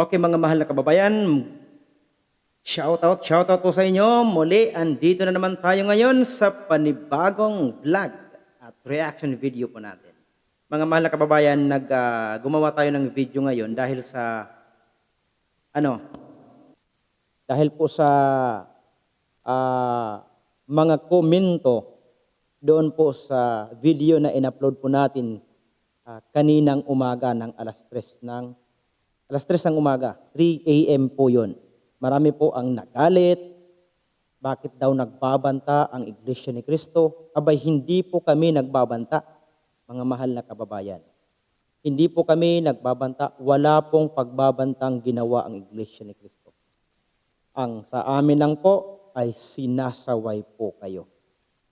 Okay mga mahal na kababayan, shoutout, shoutout po sa inyo. Muli, andito na naman tayo ngayon sa panibagong vlog at reaction video po natin. Mga mahal na kababayan, nag, ah, gumawa tayo ng video ngayon dahil sa, ano, dahil po sa ah, mga komento doon po sa video na in-upload po natin ah, kaninang umaga ng alas 3 ng alas 3 ng umaga, 3 a.m. po yun. Marami po ang nagalit, bakit daw nagbabanta ang Iglesia ni Cristo? Abay, hindi po kami nagbabanta, mga mahal na kababayan. Hindi po kami nagbabanta, wala pong pagbabantang ginawa ang Iglesia ni Cristo. Ang sa amin lang po ay sinasaway po kayo.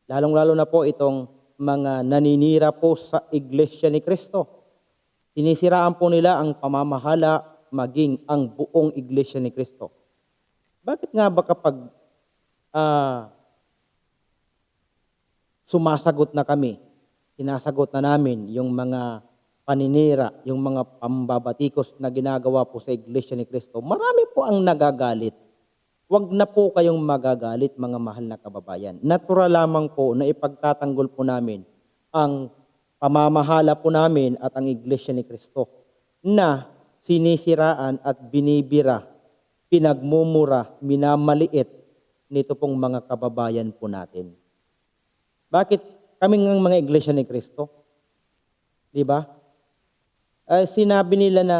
Lalong-lalo na po itong mga naninira po sa Iglesia ni Cristo. Sinisiraan po nila ang pamamahala maging ang buong Iglesia ni Cristo. Bakit nga ba kapag ah, sumasagot na kami, sinasagot na namin yung mga paninira, yung mga pambabatikos na ginagawa po sa Iglesia ni Cristo, marami po ang nagagalit. Huwag na po kayong magagalit, mga mahal na kababayan. Natural lamang po na ipagtatanggol po namin ang pamamahala po namin at ang Iglesia ni Cristo na sinisiraan at binibira, pinagmumura, minamaliit nito pong mga kababayan po natin. Bakit kaming ng mga Iglesia ni Cristo? Di ba? Eh, sinabi nila na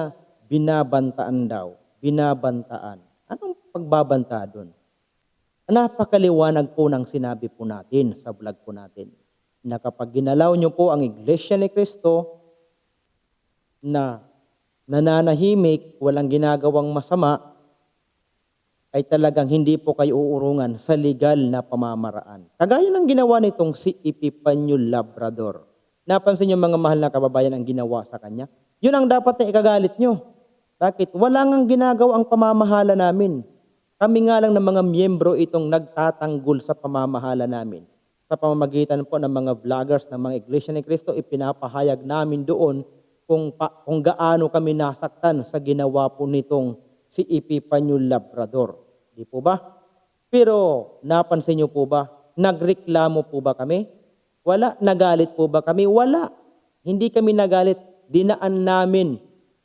binabantaan daw, binabantaan. Anong pagbabanta doon? Napakaliwanag po ng sinabi po natin sa vlog po natin na kapag ginalaw nyo po ang Iglesia ni Cristo na nananahimik, walang ginagawang masama, ay talagang hindi po kayo uurungan sa legal na pamamaraan. Kagaya ng ginawa nitong si Epipanyo Labrador. Napansin niyo mga mahal na kababayan ang ginawa sa kanya? Yun ang dapat na ikagalit nyo. Bakit? Wala ngang ginagawa ang pamamahala namin. Kami nga lang ng mga miyembro itong nagtatanggol sa pamamahala namin. Sa pamamagitan po ng mga vloggers ng mga Iglesia ni Cristo, ipinapahayag namin doon kung, pa, kung gaano kami nasaktan sa ginawa po nitong si Epipanyo Labrador. Di po ba? Pero napansin niyo po ba, nagreklamo po ba kami? Wala. Nagalit po ba kami? Wala. Hindi kami nagalit. Dinaan namin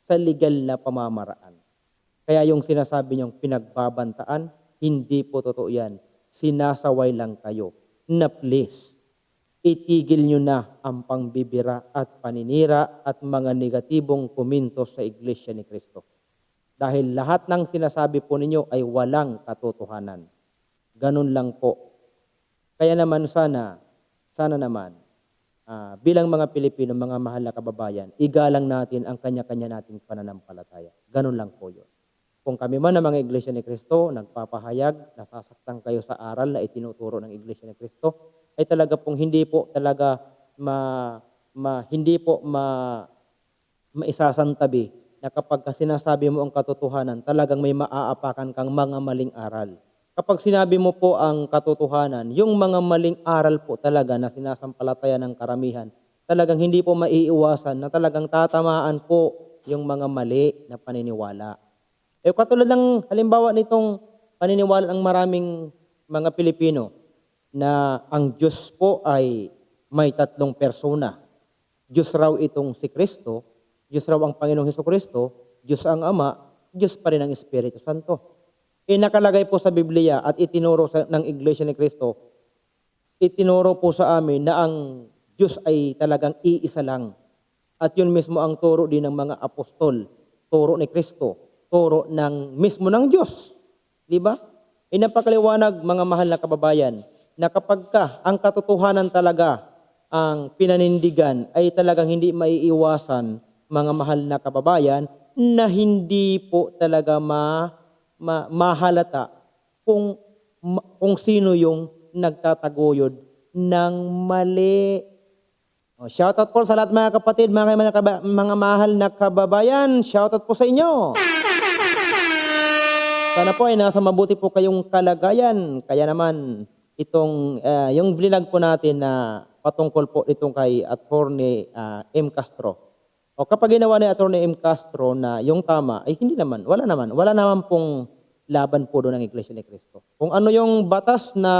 sa legal na pamamaraan. Kaya yung sinasabi niyong pinagbabantaan, hindi po totoo yan. Sinasaway lang kayo na please, itigil nyo na ang pangbibira at paninira at mga negatibong komento sa Iglesia ni Cristo. Dahil lahat ng sinasabi po ninyo ay walang katotohanan. Ganun lang po. Kaya naman sana, sana naman, ah, bilang mga Pilipino, mga mahal na kababayan, igalang natin ang kanya-kanya nating pananampalataya. Ganun lang po yun. Kung kami man ang mga Iglesia ni Cristo, nagpapahayag, nasasaktan kayo sa aral na itinuturo ng Iglesia ni Cristo, ay talaga pong hindi po talaga ma, ma hindi po ma maisasantabi na kapag ka sinasabi mo ang katotohanan, talagang may maaapakan kang mga maling aral. Kapag sinabi mo po ang katotohanan, yung mga maling aral po talaga na sinasampalataya ng karamihan, talagang hindi po maiiwasan na talagang tatamaan po yung mga mali na paniniwala. Eh katulad ng halimbawa nitong paniniwala ng maraming mga Pilipino na ang Diyos po ay may tatlong persona. Diyos raw itong si Kristo, Diyos raw ang Panginoong Heso Kristo, Diyos ang Ama, Diyos pa rin ang Espiritu Santo. E nakalagay po sa Biblia at itinuro sa, ng Iglesia ni Kristo, itinuro po sa amin na ang Diyos ay talagang iisa lang. At yun mismo ang turo din ng mga apostol, turo ni Kristo, turo ng mismo ng Diyos. Di ba? E napakaliwanag mga mahal na kababayan, na kapag ka ang katotohanan talaga ang pinanindigan ay talagang hindi maiiwasan mga mahal na kababayan na hindi po talaga ma, ma, mahalata kung, kung sino yung nagtataguyod ng mali. O, shoutout po sa lahat mga kapatid, mga, mga, mga mahal na kababayan. Shoutout po sa inyo. Sana po ay nasa mabuti po kayong kalagayan. Kaya naman, itong, ah, yung vlog po natin na patungkol po itong kay Attorney ah, M. Castro, O kapag ginawa ni Atty. M. Castro na yung tama, ay hindi naman, wala naman. Wala naman pong laban po doon ng Iglesia ni Cristo. Kung ano yung batas na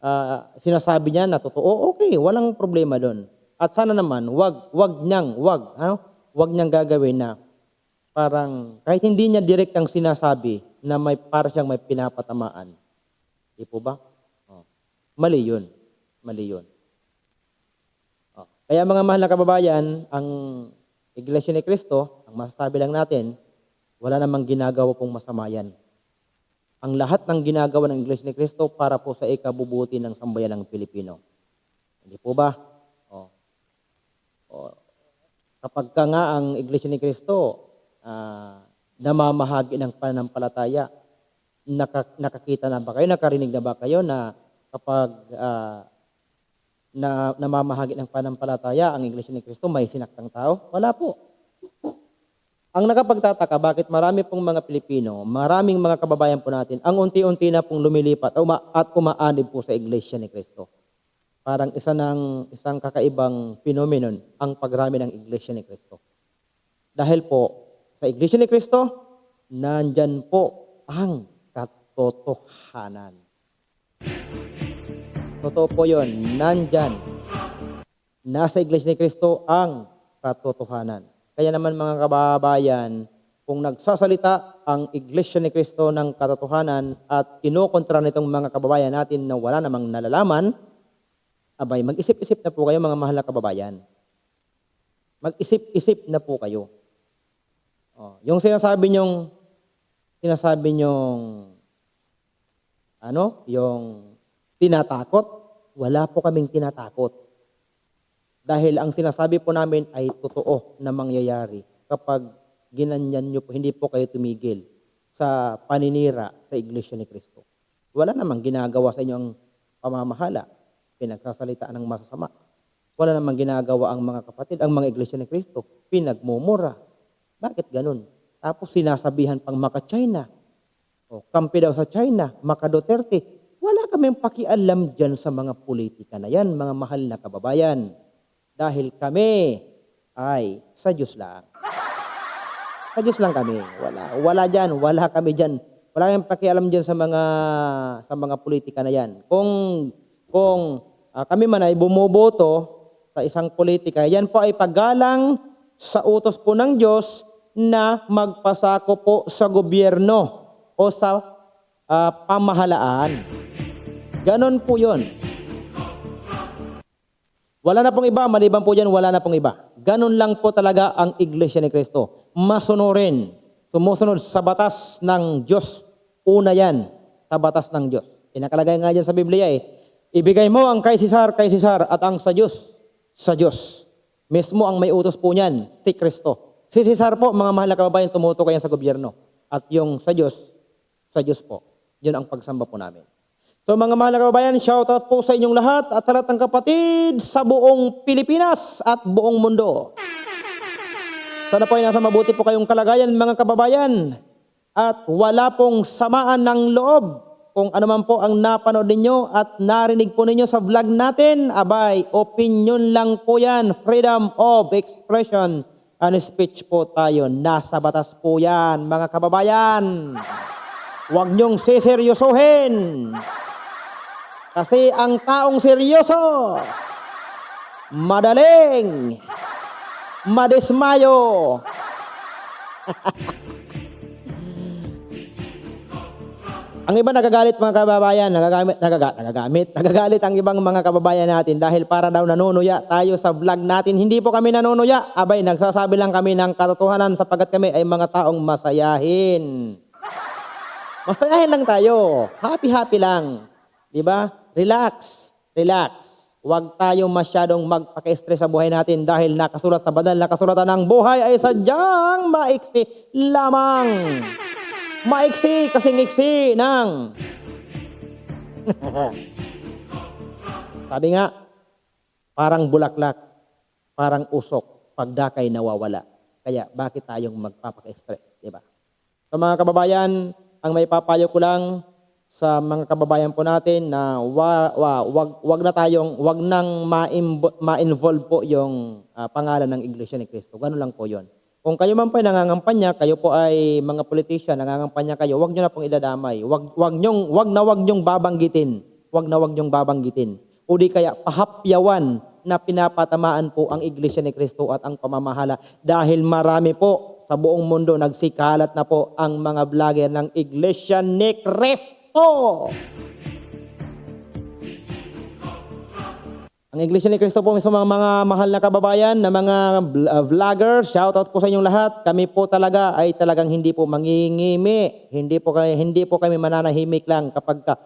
ah, sinasabi niya na totoo, okay, walang problema doon. At sana naman, wag, wag niyang, wag, ano, wag niyang gagawin na parang kahit hindi niya direct ang sinasabi na may para siyang may pinapatamaan. Di po ba? Oh. Mali yun. Mali yun. Oh. Kaya mga mahal na kababayan, ang Iglesia ni Cristo, ang masasabi lang natin, wala namang ginagawa pong masama yan. Ang lahat ng ginagawa ng Iglesia ni Cristo para po sa ikabubuti ng sambayan ng Pilipino. Hindi po ba? Oh. Oh. Kapag ka nga ang Iglesia ni Cristo ah, namamahagi ng pananampalataya, naka, nakakita na ba kayo, nakarinig na ba kayo na kapag ah, na namamahagi ng pananampalataya ang Iglesia ni Cristo, may sinaktang tao? Wala po. Ang nakapagtataka, bakit marami pong mga Pilipino, maraming mga kababayan po natin, ang unti-unti na pong lumilipat at umaanib po sa Iglesia ni Cristo. Parang isa ng isang kakaibang phenomenon ang pagrami ng Iglesia ni Cristo. Dahil po, sa Iglesia ni Cristo, nandyan po ang katotohanan. Totoo po yun, nandyan. Nasa Iglesia ni Cristo ang katotohanan. Kaya naman mga kababayan, kung nagsasalita ang Iglesia ni Cristo ng katotohanan at kinukontra nitong mga kababayan natin na wala namang nalalaman, abay, mag-isip-isip na po kayo mga mahal na kababayan. Mag-isip-isip na po kayo. Oh, yung sinasabi nyong sinasabi nyong ano, yung tinatakot, wala po kaming tinatakot. Dahil ang sinasabi po namin ay totoo na mangyayari kapag ginanyan nyo po, hindi po kayo tumigil sa paninira sa Iglesia ni Cristo. Wala namang ginagawa sa inyong pamamahala, pinagsasalitaan ng masasama. Wala namang ginagawa ang mga kapatid, ang mga Iglesia ni Cristo, pinagmumura. Bakit ganun? Tapos sinasabihan pang maka-China. O, kampi daw sa China, maka Duterte. Wala kaming pakialam dyan sa mga politika na yan, mga mahal na kababayan. Dahil kami ay sa Diyos lang. Sa Diyos lang kami. Wala, wala dyan, wala kami dyan. Wala kami pakialam dyan sa mga sa mga politika na yan. Kung kung ah, kami man ay bumoboto sa isang politika, yan po ay paggalang sa utos po ng Diyos na magpasako po sa gobyerno o sa ah, pamahalaan. Ganon po yon. Wala na pong iba, maliban po dyan, wala na pong iba. Ganon lang po talaga ang Iglesia ni Cristo. Masunurin, sumusunod sa batas ng Diyos. Una yan, sa batas ng Diyos. Pinakalagay nga dyan sa Biblia eh, ibigay mo ang kay Cesar, kay Cesar, at ang sa Diyos, sa Diyos. Mismo ang may utos po niyan, si Kristo. Si Cesar po, mga mahal na kababayan, tumuto kayo sa gobyerno. At yung sa Diyos, sa Diyos po. Yun ang pagsamba po namin. So mga mahal na kababayan, shoutout po sa inyong lahat at lahat ng kapatid sa buong Pilipinas at buong mundo. Sana po ay nasa mabuti po kayong kalagayan mga kababayan at wala pong samaan ng loob kung ano man po ang napanood ninyo at narinig po ninyo sa vlog natin, abay, opinion lang po yan, freedom of expression and speech po tayo. Nasa batas po yan, mga kababayan. Huwag niyong seseryosohin. Kasi ang taong seryoso, madaling madismayo. ang iba nagagalit mga kababayan, nagagamit, nagaga, nagagamit, nagagalit ang ibang mga kababayan natin dahil para daw nanunuya tayo sa vlog natin. Hindi po kami nanunuya, abay nagsasabi lang kami ng katotohanan sapagkat kami ay mga taong masayahin. Masayahin lang tayo. Happy-happy lang. Di ba? Relax. Relax. Huwag tayong masyadong magpaka-stress sa buhay natin dahil nakasulat sa banal na kasulatan ng buhay ay sadyang maiksi lamang. Maiksi kasing iksi ng... Sabi nga, parang bulaklak, parang usok, pagdakay nawawala. Kaya bakit tayong magpapaka-stress, di ba? Sa mga kababayan, ang may papayo ko lang, sa mga kababayan po natin na wa, wa, wag, wag na tayong, wag nang ma-involve po yung ah, pangalan ng Iglesia ni Cristo. Ganun lang po yon. Kung kayo man po ay nangangampanya, kayo po ay mga politician, nangangampanya kayo, wag nyo na pong idadamay. Wag, wag, nyong, wag na wag nyong babanggitin. Wag na wag nyong babanggitin. O di kaya pahapyawan na pinapatamaan po ang Iglesia ni Cristo at ang pamamahala. Dahil marami po sa buong mundo nagsikalat na po ang mga vlogger ng Iglesia ni Cristo. Ang Iglesia ni Cristo po, mismo mga, mga mahal na kababayan, na mga uh, vloggers, shout out po sa inyong lahat. Kami po talaga ay talagang hindi po mangingimi. Hindi po kami, hindi po kami mananahimik lang kapag ka,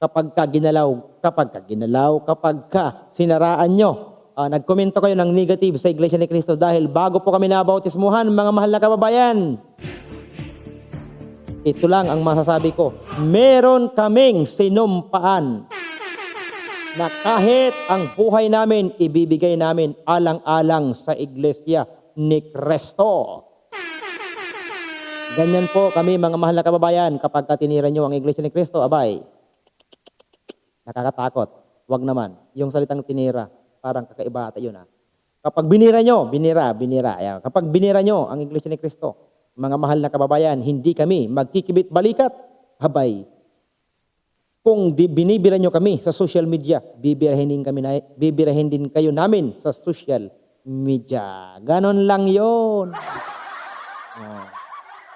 kapag ka ginalaw, kapag ka ginalaw, kapag ka sinaraan nyo. Ah, nagkomento kayo ng negative sa Iglesia ni Cristo dahil bago po kami nabautismuhan, mga mahal na kababayan, ito lang ang masasabi ko. Meron kaming sinumpaan na kahit ang buhay namin, ibibigay namin alang-alang sa iglesia ni Cristo. Ganyan po kami mga mahal na kababayan kapag katinira nyo ang iglesia ni Cristo, abay, nakakatakot. Wag naman. Yung salitang tinira, parang kakaiba ata yun ah. Kapag binira nyo, binira, binira. Ayan. Kapag binira nyo ang iglesia ni Cristo, mga mahal na kababayan, hindi kami magkikibit balikat. Abay, kung di, binibira nyo kami sa social media, bibirahin din, kami na, bibirahin din kayo namin sa social media. Ganon lang yon. Oh.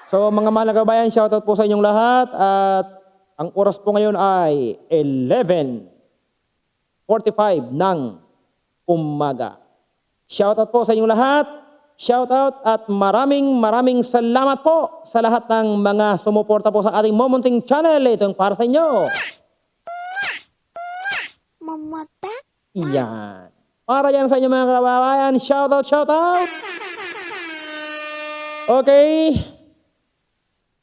So mga mahal na kabayan, shoutout po sa inyong lahat at ang oras po ngayon ay 11.45 ng umaga. Shoutout po sa inyong lahat. Shoutout at maraming maraming salamat po sa lahat ng mga sumuporta po sa ating Momunting Channel. Itong para sa inyo. Mamata? Iyan. Para yan sa inyo mga kababayan. Shoutout, shoutout. Okay.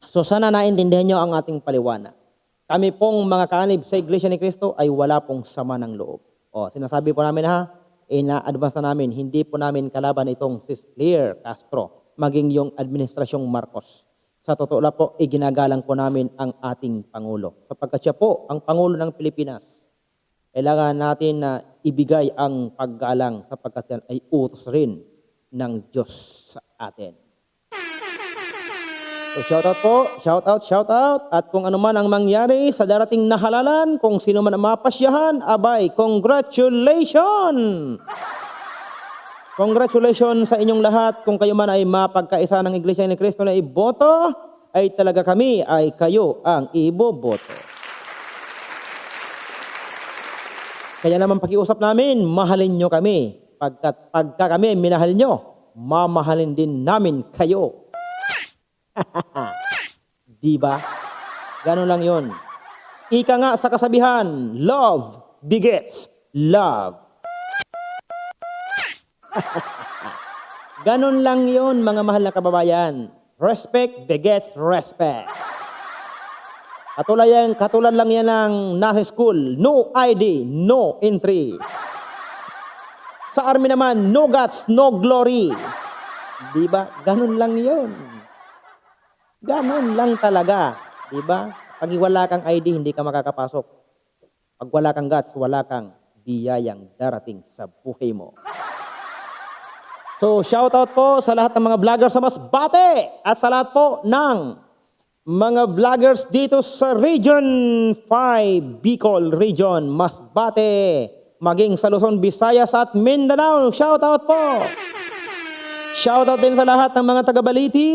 So sana naintindihan nyo ang ating paliwanag. Kami pong mga kanib sa Iglesia ni Cristo ay wala pong sama ng loob. O, sinasabi po namin ha, ina-advance na namin, hindi po namin kalaban itong si Clear Castro, maging yung administrasyong Marcos. Sa totoo lang po, iginagalang po namin ang ating Pangulo. Sapagkat siya po ang Pangulo ng Pilipinas kailangan natin na ibigay ang paggalang sapagkat yan ay utos rin ng Diyos sa atin. So shout out po, shout out, shout out. At kung ano man ang mangyari sa darating na halalan, kung sino man ang mapasyahan, abay, congratulations! Congratulations sa inyong lahat. Kung kayo man ay mapagkaisa ng Iglesia ni Cristo na iboto, ay talaga kami ay kayo ang iboboto. Kaya naman pakiusap namin, mahalin nyo kami. Pagkat pagka kami minahal nyo, mamahalin din namin kayo. Di ba? Ganun lang yon. Ika nga sa kasabihan, love begets love. Ganun lang yon mga mahal na kababayan. Respect begets respect. Katulad, yan, katulad lang yan ng nasa school, no ID, no entry. Sa army naman, no guts, no glory. Di ba? Ganun lang yon. Ganun lang talaga. Di ba? Pag wala kang ID, hindi ka makakapasok. Pag wala kang guts, wala kang biyayang darating sa buhay mo. So, shout out po sa lahat ng mga vlogger sa Masbate at sa lahat po ng mga vloggers dito sa Region 5, Bicol Region, Masbate, maging sa Luzon, Visayas at Mindanao. Shout out po! Shout out din sa lahat ng mga taga Baliti.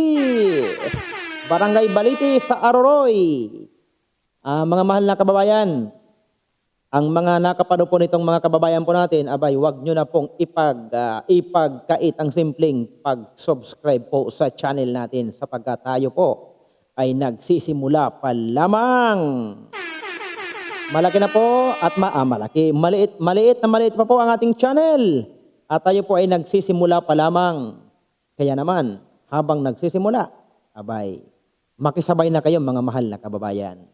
Barangay Baliti sa Aroroy. Ah, mga mahal na kababayan, ang mga nakapano po nitong mga kababayan po natin, abay, wag nyo na pong ipag, ah, ipagkait ang simpleng pag-subscribe po sa channel natin sapagkat tayo po ay nagsisimula pa lamang. Malaki na po at ma ah, malaki, maliit, maliit na maliit pa po ang ating channel. At tayo po ay nagsisimula pa lamang. Kaya naman, habang nagsisimula, abay, makisabay na kayo mga mahal na kababayan.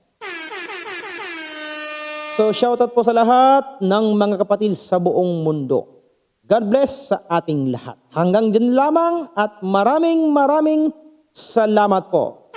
So shoutout po sa lahat ng mga kapatid sa buong mundo. God bless sa ating lahat. Hanggang dyan lamang at maraming maraming salamat po.